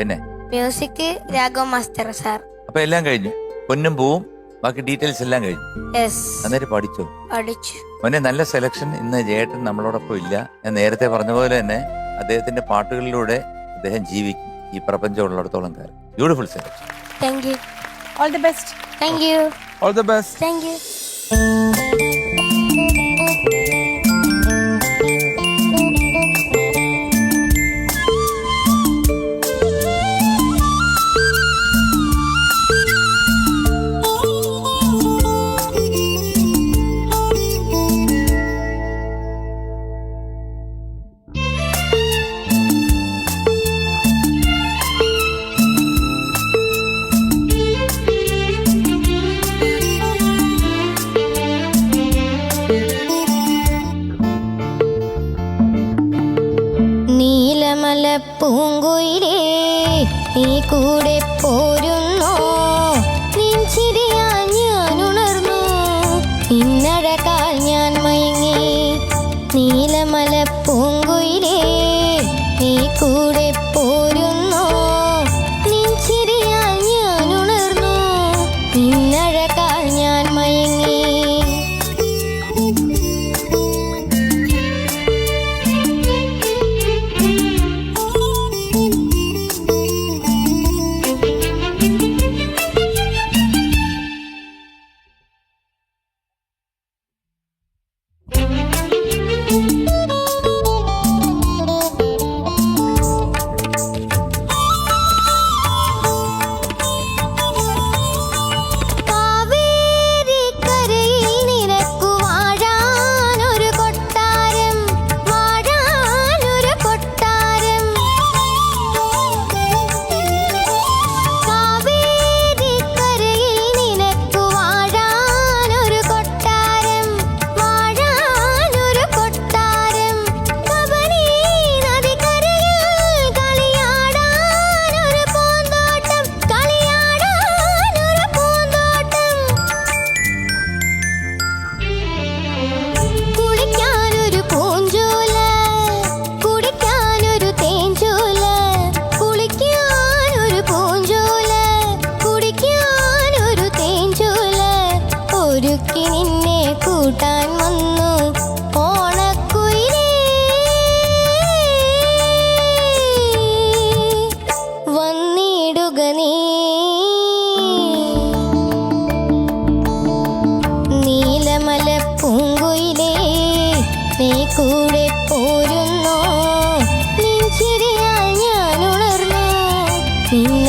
പിന്നെ? Music Raghav master sir അപ്പൊ എല്ലാം കഴിഞ്ഞു. പൊന്നും പൂവും ബാക്കി ഡീറ്റെയിൽസ് എല്ലാം കഴിഞ്ഞു. യെസ് അന്നേരം പഠിച്ചു? പഠിച്ചു. മോനെ നല്ല സെലക്ഷൻ ഇന്ന് ജേട്ടൻ നമ്മളോടൊപ്പം ഇല്ല. ഞാൻ നേരത്തെ പറഞ്ഞ പോലെ തന്നെ അദ്ദേഹത്തിന്റെ പാട്ടുകളിലൂടെ അദ്ദേഹം ജീവിക്കും. ഈ പ്രപഞ്ചം ഉള്ളിടത്തോളം കാലം. Beautiful selection thank you all the best thank you all the best thank you പൂങ്കുയിലേ നീ കൂടെ പോരുന്നോ 你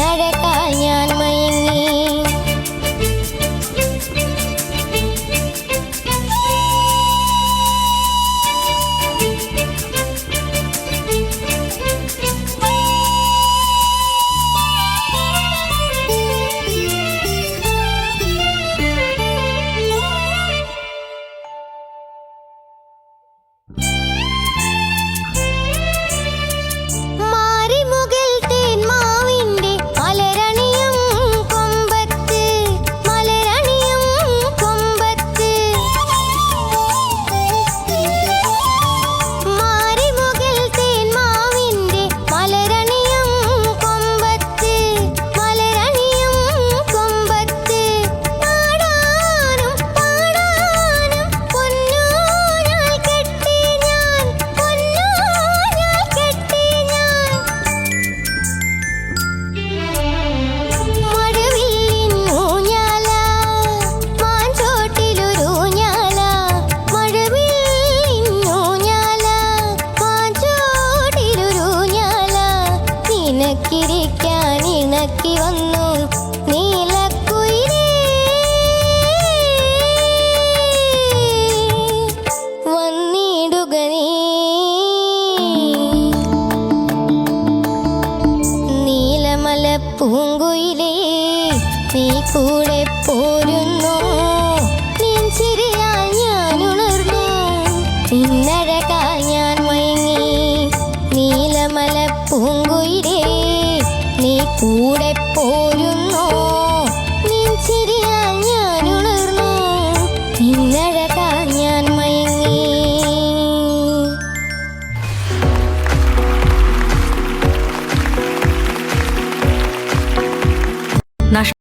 ഇണക്കി വന്നു നീലമല പൂങ്കുയിലേ നീ. കൂടെ പോരുന്നോ നീ കൂടെ പോരുന്നോ